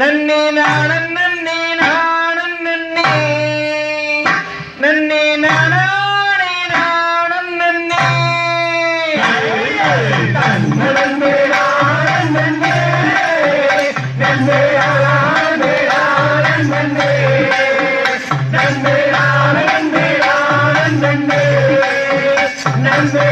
നന്ദി നാണൻ നന്ദി നാണൻ നന്ദി നന്ദി നാണാണി നാണൻ നന്ദി നന്ദി നാണൻ നന്ദി നന്ദി Namaste.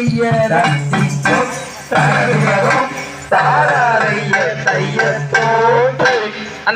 yeah,